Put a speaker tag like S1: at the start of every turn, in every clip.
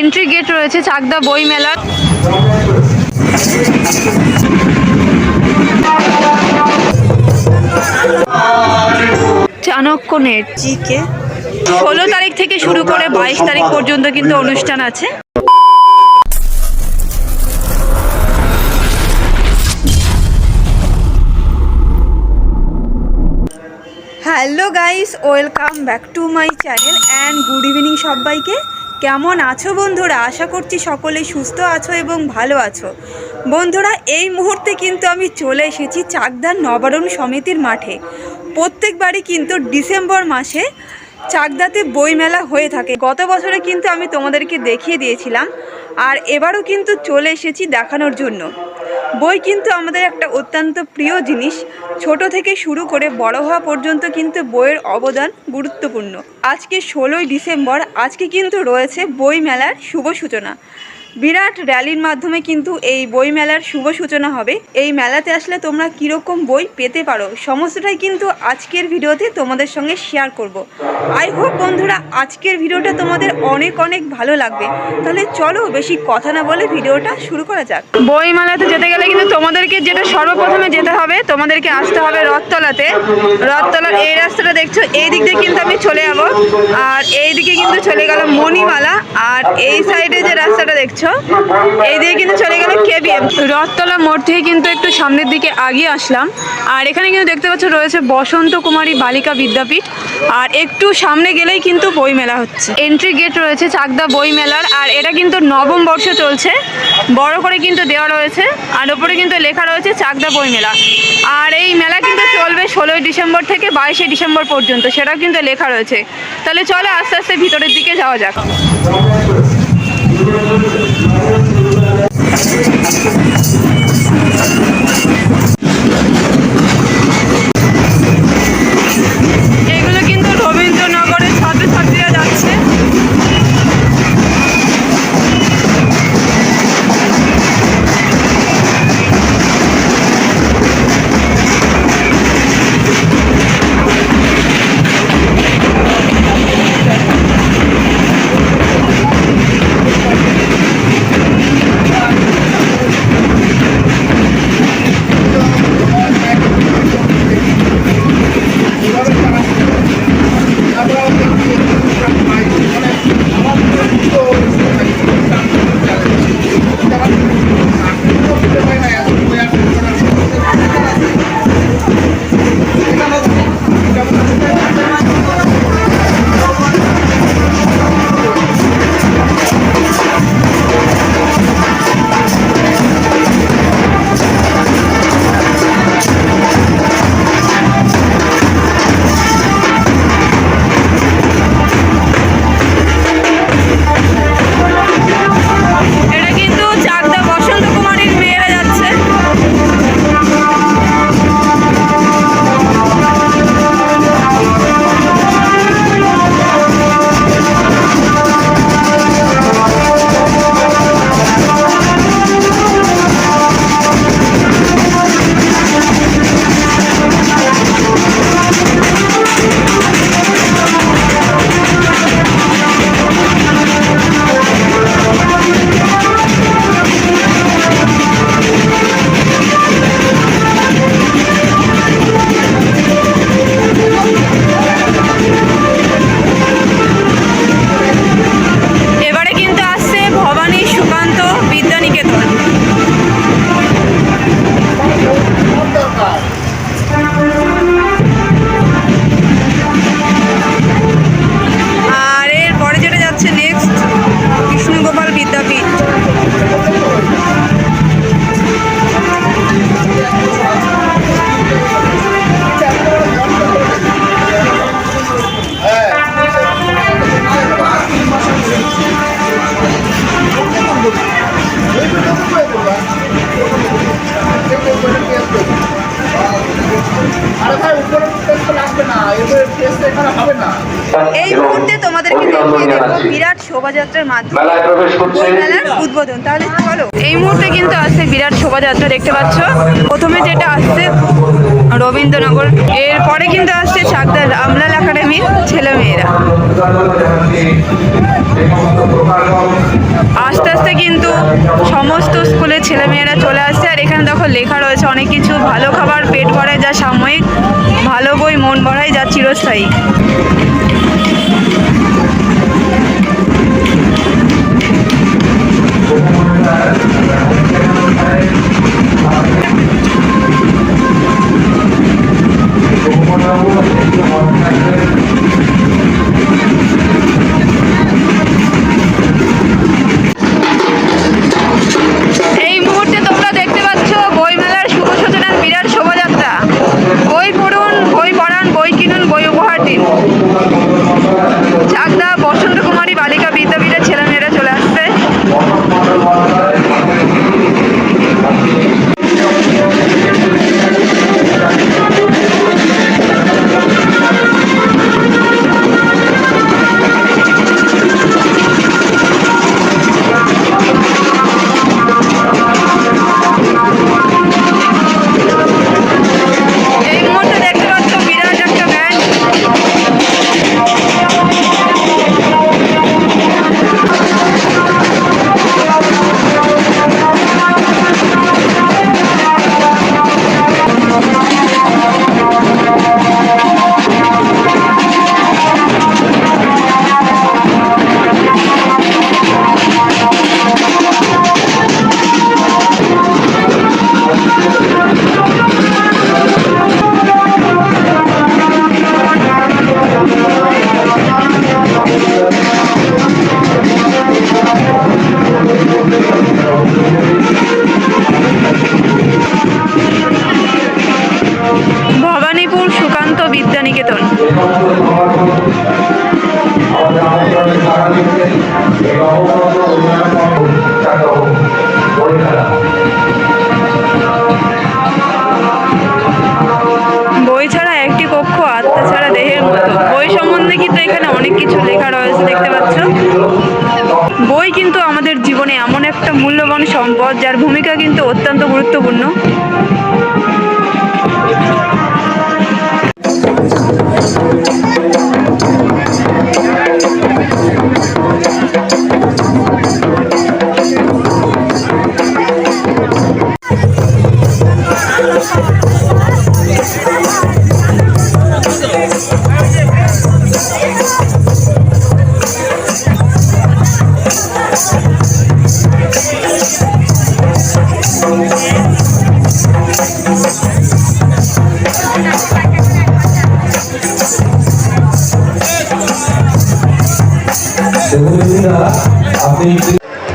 S1: Entry gate রয়েছে চাকদা বই মেলার। চাণক্য নেট।
S2: জিকে।
S1: ষোলো তারিখ থেকে শুরু করে বাইশ তারিখ পর্যন্ত কিন্তু অনুষ্ঠান আছে।
S2: Hello guys welcome back to my channel and good evening সবাইকে। কেমন আছো বন্ধুরা? আশা করছি সকলে সুস্থ আছো এবং ভালো আছো। বন্ধুরা, এই মুহূর্তে কিন্তু আমি চলে এসেছি চাকদার নবারণ সমিতির মাঠে। প্রত্যেকবারই কিন্তু ডিসেম্বর মাসে চাকদাতে বইমেলা হয়ে থাকে। গত বছরে কিন্তু আমি তোমাদেরকে দেখিয়ে দিয়েছিলাম, আর এবারও কিন্তু চলে এসেছি দেখানোর জন্য। বই কিন্তু আমাদের একটা অত্যন্ত প্রিয় জিনিস। ছোট থেকে শুরু করে বড় হওয়া পর্যন্ত কিন্তু বইয়ের অবদান গুরুত্বপূর্ণ। আজকে ষোলোই ডিসেম্বর, আজকে কিন্তু রয়েছে বই মেলার শুভ সূচনা। বিরাট র্যালির মাধ্যমে কিন্তু এই বই মেলার শুভ সূচনা হবে। এই মেলাতে আসলে তোমরা কীরকম বই পেতে পারো, সমস্তটাই কিন্তু আজকের ভিডিওতে তোমাদের সঙ্গে শেয়ার করব। আই হোপ বন্ধুরা, আজকের ভিডিওটা তোমাদের অনেক অনেক ভালো লাগবে। তাহলে চলো বেশি কথা না বলে ভিডিওটা শুরু করা যাক।
S1: বই মেলাতে যেতে গেলে কিন্তু তোমাদেরকে যেটা সর্বপ্রথমে যেতে হবে, তোমাদেরকে আসতে হবে রথতলাতে। রথতলার এই রাস্তাটা দেখছ, এই দিক দিয়ে কিন্তু আমি চলে যাব। আর এই দিকে কিন্তু চলে গেল মণিমালা। আর এই সাইডে যে রাস্তাটা দেখছ এই দিকে কিন্তু চলে গেল কেবিএম রথতলা মোড় থেকে কিন্তু একটু সামনের দিকে আগিয়ে আসলাম। আর এখানে কিন্তু দেখতে পাচ্ছ রয়েছে বসন্ত কুমারী বালিকা বিদ্যাপীঠ। আর একটু সামনে গেলেই কিন্তু বই মেলা হচ্ছে। এন্ট্রি গেট রয়েছে চাকদা বই মেলার আর এটা কিন্তু নবম বর্ষ চলছে। বড় করে কিন্তু দেওয়া রয়েছে, আর ওপরে কিন্তু লেখা রয়েছে চাকদা বই মেলা আর এই মেলা কিন্তু চলবে ষোলোই ডিসেম্বর থেকে বাইশে ডিসেম্বর পর্যন্ত, সেটাও কিন্তু লেখা রয়েছে। তাহলে চলো আস্তে আস্তে ভিতরের দিকে যাওয়া যাক।
S3: Thank you.
S2: এই মুহূর্তে তোমাদেরকে দেখিয়ে দেবো বিরাট শোভাযাত্রার মাধ্যমে। মেলার উদ্বোধন তাহলে চলো। এই মুহূর্তে কিন্তু আসছে বিরাট শোভাযাত্রা দেখতে পাচ্ছ? প্রথমে যেটা আসছে রবীন্দ্রনগর এরপরে কিন্তু আসছে চাকদার রামলাল একাডেমির ছেলেমেয়েরা। আস্তে কিন্তু সমস্ত স্কুলের ছেলেমেয়েরা চলে আসছে। আর এখানে দেখো লেখা রয়েছে অনেক কিছু। ভালো খাবার পেট ভরায় যা সাময়িক ভালো বই মন ভরায় যা চিরস্থায়ী। ハハハハ! ভূমিকা কিন্তু অত্যন্ত গুরুত্বপূর্ণ।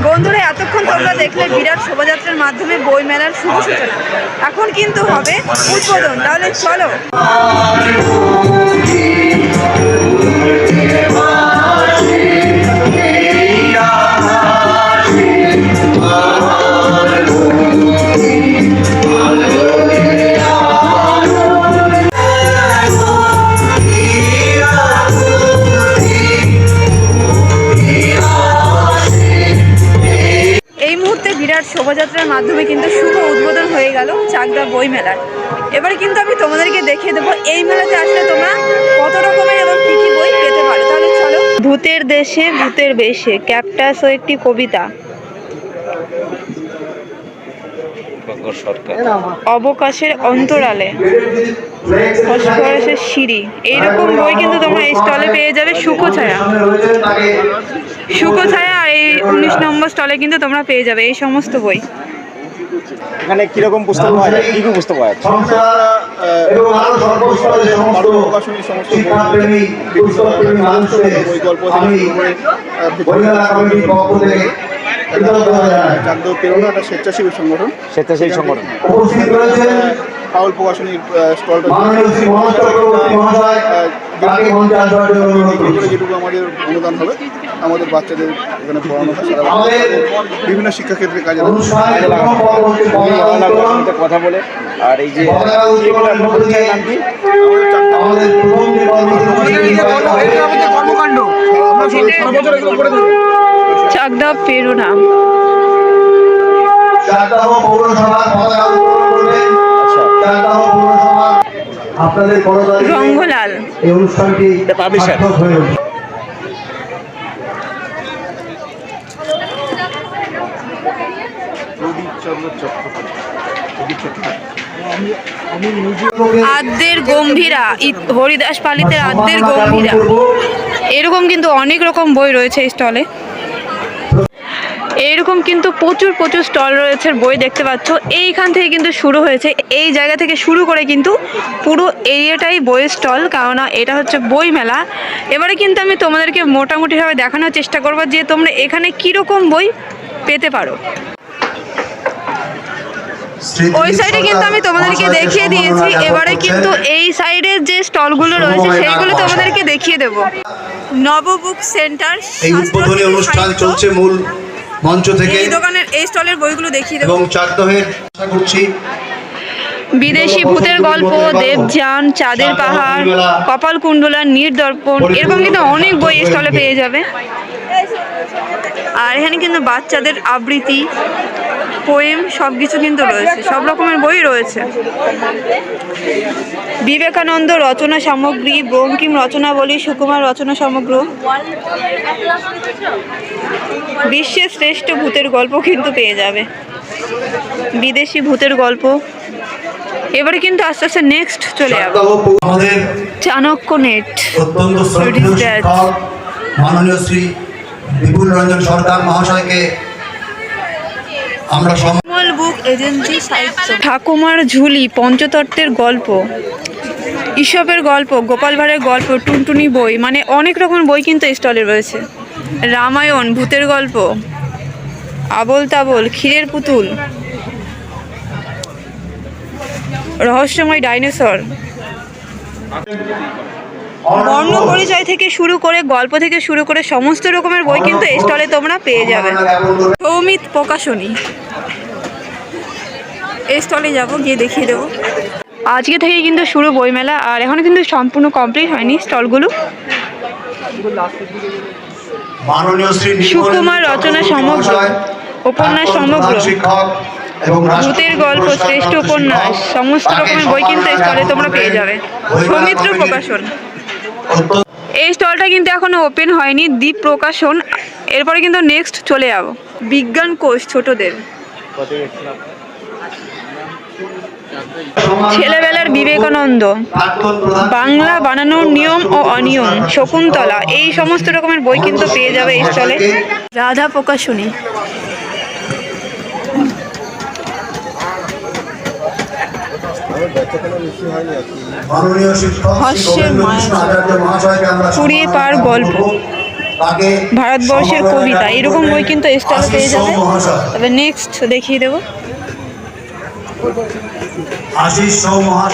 S2: বন্ধুরা, এতক্ষণ তোমরা দেখলে বিরাট শোভাযাত্রার মাধ্যমে বই মেলার শুভ সূচনা। এখন কিন্তু হবে উদ্বোধন। তাহলে চলো। বই মেলার। এবার কিন্তু আমি তোমাদেরকে দেখিয়ে দেবো এই মেলাতে আসলে তোমরা কত রকমের এবং কী কী বই পেতে পারো। তাহলে চলো। ভূতের দেশে ভূতের বেশে ক্যাপটাস ও একটি কবিতা। অবকাশের অন্তরালে ফসফরাসের সিঁড়ি। এইরকম বই কিন্তু তোমরা এই স্টলে পেয়ে যাবে সুখো ছায়া সুখো ছায়া আর এই উনিশ নম্বর স্টলে কিন্তু তোমরা পেয়ে যাবে এই সমস্ত বই।
S4: এখানে কীরকম পুস্তক পাওয়া যায়? কি কি পুস্তক পাওয়া যাচ্ছে?
S3: এবং আরও সর্বস্তরের সমস্ত শিক্ষাপ্রেমী পুস্তকপ্রেমী মানুষকে আমি বইমেলা কমিটির পক্ষ থেকে কৃতজ্ঞতা
S5: প্রেরণা একটা স্বেচ্ছাসেবী সংগঠন
S4: স্বেচ্ছাসেবী সংগঠন
S3: উপস্থিত রয়েছেন
S5: পাউল প্রকাশনীর স্টলটা যেটুকু আমাদের অনুদান হবে। আমাদের বাচ্চাদের এখানে পড়ানো হয় বিভিন্ন শিক্ষাক্ষেত্রে কাজে
S4: কথা বলে আর এই যে
S3: মধ্য দিয়ে
S4: নাম কি?
S3: আমাদের প্রথম যে কর্মসূচি নির্বাচিত হবে
S2: চাকদা প্রেরণা
S3: চারটাহ পৌরসভার পতাকা উত্তোলন করবেন
S4: আচ্ছা
S3: চারটাহ পৌরসভা আপনাদের করদারি
S2: রঙ্গলাল
S3: এই অনুষ্ঠানটি
S4: এটা publisher।
S3: সার্থক হয়ে উঠবে
S2: আদ্যের গম্ভীরা হরিদাস পালিতের আদ্যের গম্ভীরা। এরকম কিন্তু অনেক রকম বই রয়েছে এই স্টলে। এইরকম কিন্তু প্রচুর প্রচুর স্টল রয়েছে বই দেখতে পাচ্ছ। এইখান থেকে কিন্তু শুরু হয়েছে। এই জায়গা থেকে শুরু করে কিন্তু পুরো এরিয়াটাই বইয়ের স্টল, কেননা এটা হচ্ছে বই মেলা। এবারে কিন্তু আমি তোমাদেরকে মোটামুটিভাবে দেখানোর চেষ্টা করব যে তোমরা এখানে কীরকম বই পেতে পারো। ওই সাইডে কিন্তু আমি তোমাদেরকে দেখিয়ে দিয়েছি। এবারে কিন্তু এই সাইডের যে স্টলগুলো রয়েছে সেইগুলো তোমাদেরকে দেখিয়ে দেবো। নব বুক সেন্টার
S1: এই উদ্বোধনী অনুষ্ঠান চলছে মূল মঞ্চ থেকে।
S2: এই দোকানের এই স্টলের বইগুলো দেখিয়ে দেবো।
S1: এবং চাকদহের আশা করছি
S2: বিদেশি ভূতের গল্প দেবযান চাঁদের পাহাড় কপাল কুণ্ডলা দর্পণ এরকম কিন্তু অনেক বই স্টলে পেয়ে যাবে। আর এখানে কিন্তু বাচ্চাদের আবৃত্তি পোয়েম সব কিছু কিন্তু রয়েছে সব রকমের বই রয়েছে। বিবেকানন্দ রচনা সামগ্রী বঙ্কিম রচনাবলী সুকুমার রচনা সমগ্র। বিশ্বের শ্রেষ্ঠ ভূতের গল্প কিন্তু পেয়ে যাবে। বিদেশি ভূতের গল্প। এবারে কিন্তু আস্তে আস্তে নেক্সট চলে যাবে। চাণক্য নেট
S1: অত্যন্ত মাননীয় শ্রী বিপুল রঞ্জন সরকার মহাশয়কে আমরা সম-
S2: কমল বুক এজেন্সি ঠাকুমার ঝুলি পঞ্চতত্ত্বের গল্প। ঈশপের গল্প গোপাল ভাঁড়ের গল্প টুনটুনি বই মানে অনেক রকম বই কিন্তু স্টলে রয়েছে। রামায়ণ ভূতের গল্প আবল তাবল ক্ষীরের পুতুল রহস্যময় ডাইনোসর। বর্ণ পরিচয় থেকে শুরু করে গল্প থেকে শুরু করে সমস্ত রকমের বই কিন্তু এই স্টলে তোমরা পেয়ে যাবে। সৌমিত প্রকাশনী। এই স্টলে যাব গিয়ে দেখিয়ে দেবো। আজকে থেকে কিন্তু শুরু বইমেলা আর এখনও কিন্তু সম্পূর্ণ কমপ্লিট হয়নি স্টলগুলো। সুকুমার রচনা সমগ্র, উপন্যাস সমগ্র, ভূতের গল্প শ্রেষ্ঠ উপন্যাস সমস্ত রকমের বই কিন্তু এই স্টলে তোমরা পেয়ে যাবে। সৌমিত্র প্রকাশন। এই স্টলটা কিন্তু এখনও ওপেন হয়নি, দ্বীপ প্রকাশন। এরপরে কিন্তু নেক্সট চলে যাব। বিজ্ঞান কোষ ছোটদের। ছেলেবেলার বিবেকানন্দ। বাংলা বানানোর নিয়ম ও অনিয়ম, শকুন্তলা, এই সমস্ত রকমের বই কিন্তু পেয়ে যাবে এই স্টলে। রাধা প্রকাশনী
S1: মাননীয় শিক্ষক শ্রী
S2: হাস্যের কুড়িয়ে পার গল্প। ভারতবর্ষের কবিতা এরকম বই কিন্তু এই পেয়ে যাবে। তবে নেক্সট দেখিয়ে দেবো।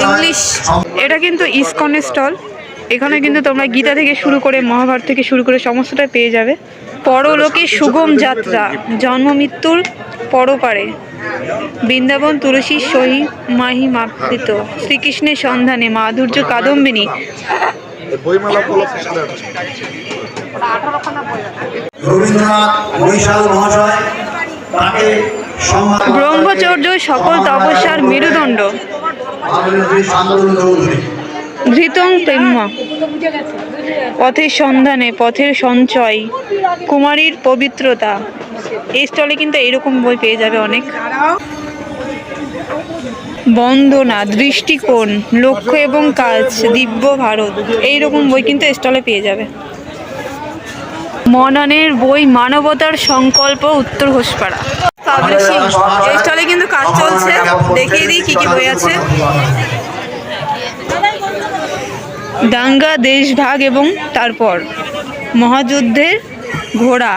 S2: ইংলিশ এটা কিন্তু ইসকনের স্টল। এখানে কিন্তু তোমরা গীতা থেকে শুরু করে মহাভারত থেকে শুরু করে সমস্তটা পেয়ে যাবে। পরলোকে সুগম যাত্রা জন্ম মৃত্যুর পরপারে বৃন্দাবন তুলসীর সহি মাহি মাকৃত শ্রীকৃষ্ণের সন্ধানে মাধুর্য কাদম্বিনী।
S1: রবীন্দ্রনাথ মহাশয় তাকে
S2: ব্রহ্মচর্য সকল তপস্যার মেরুদণ্ড। ধৃতং প্রেম পথের সন্ধানে পথের সঞ্চয় কুমারীর পবিত্রতা। এই স্টলে কিন্তু এইরকম বই পেয়ে যাবে অনেক। বন্দনা দৃষ্টিকোণ, লক্ষ্য এবং কাজ, দিব্য ভারত, এইরকম বই কিন্তু স্টলে পেয়ে যাবে। মননের বই, মানবতার সংকল্প, উত্তর ঘোষপাড়া। এই স্টলে কিন্তু কাজ চলছে। দেখিয়ে দিই কি কি বই আছে। দাঙ্গা, দেশভাগ এবং তারপর মহাযুদ্ধের ঘোড়া।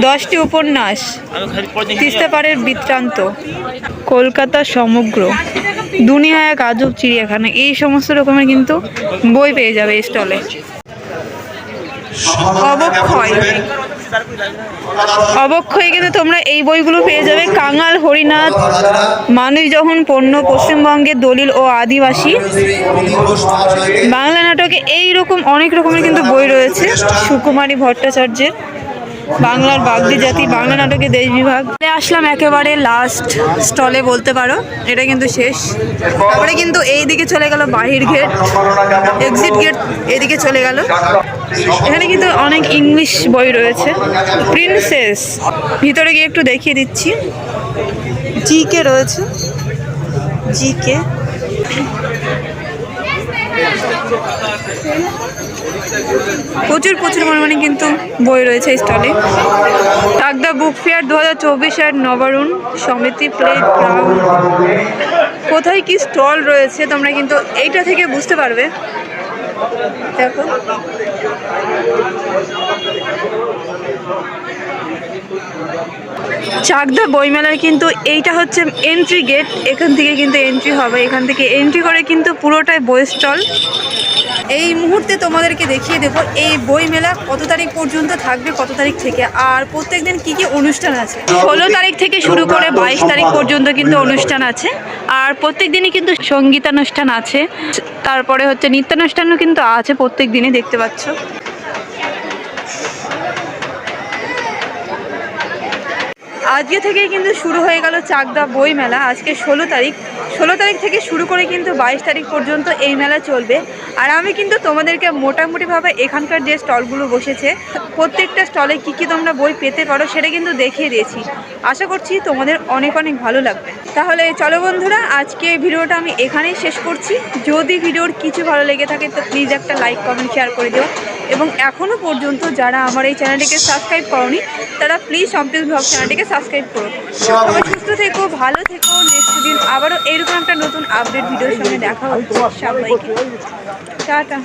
S2: দশটি উপন্যাস তিস্তা পাড়ের বৃত্তান্ত কলকাতা সমগ্র দুনিয়া এক আজব চিড়িয়াখানা এই সমস্ত রকমের কিন্তু বই পেয়ে যাবে স্টলে। অবক্ষয়। অবক্ষয় কিন্তু তোমরা এই বইগুলো পেয়ে যাবে। কাঙাল, হরিনাথ, মানুষ যখন পণ্য পশ্চিমবঙ্গের দলিল ও আদিবাসী। বাংলা নাটকে এই রকম অনেক রকমের কিন্তু বই রয়েছে। সুকুমারী ভট্টাচার্যের, বাংলার বাগদি জাতি, বাংলা নাটকে দেশ বিভাগ। আসলাম একেবারে লাস্ট স্টলে বলতে পারো, এটা কিন্তু শেষ। তারপরে কিন্তু এই দিকে চলে গেল বাহির গেট এক্সিট গেট এদিকে চলে গেল।
S1: এখানে কিন্তু অনেক ইংলিশ বই রয়েছে। প্রিন্সেস ভিতরে গিয়ে একটু দেখিয়ে দিচ্ছি। জি কে রয়েছে। জি কে প্রচুর প্রচুর পরিমাণে কিন্তু বই রয়েছে স্টলে। চাকদা বুক ফেয়ার দু হাজার চব্বিশের নবারুণ সমিতি প্লে গ্রাউন্ড কোথায় কি স্টল রয়েছে তোমরা কিন্তু এইটা থেকে বুঝতে পারবে। দেখো। চাকদা বইমেলার কিন্তু এইটা হচ্ছে এন্ট্রি গেট এখান থেকে কিন্তু এন্ট্রি হবে। এখান থেকে এন্ট্রি করে কিন্তু পুরোটাই বই স্টল
S2: এই মুহূর্তে তোমাদেরকে দেখিয়ে দেবো এই বই মেলা কত তারিখ পর্যন্ত থাকবে কত তারিখ থেকে আর প্রত্যেক দিন কী কী অনুষ্ঠান আছে?
S1: ষোলো তারিখ থেকে শুরু করে বাইশ তারিখ পর্যন্ত কিন্তু অনুষ্ঠান আছে আর প্রত্যেক দিনই কিন্তু সঙ্গীতানুষ্ঠান আছে তারপরে হচ্ছে নৃত্যানুষ্ঠানও কিন্তু আছে প্রত্যেক দিনই দেখতে পাচ্ছ।
S2: আজকে থেকে কিন্তু শুরু হয়ে গেল চাকদা বই মেলা আজকে ষোলো তারিখ ষোলো তারিখ থেকে শুরু করে কিন্তু বাইশ তারিখ পর্যন্ত এই মেলা চলবে। আর আমি কিন্তু তোমাদেরকে মোটামুটিভাবে এখানকার যে স্টলগুলো বসেছে, প্রত্যেকটা স্টলে কি কী তোমরা বই পেতে পারো সেটা কিন্তু দেখিয়ে দিয়েছি। আশা করছি তোমাদের অনেক অনেক ভালো লাগবে। তাহলে চলো বন্ধুরা, আজকে ভিডিওটা আমি এখানেই শেষ করছি। যদি ভিডিওর কিছু ভালো লেগে থাকে তো প্লিজ একটা লাইক কমেন্ট শেয়ার করে দিও। এবং এখনও পর্যন্ত যারা আমার এই চ্যানেলটিকে সাবস্ক্রাইব করনি, তারা প্লিজ সম্পিস ব্লগ চ্যানেলটিকে সাবস্ক্রাইব করো। সবাই সুস্থ থেকো, ভালো থেকো নেক্সট দিন আবারও এরকম একটা নতুন আপডেট ভিডিওর সঙ্গে দেখা হচ্ছে। সবাইকে। টাটা।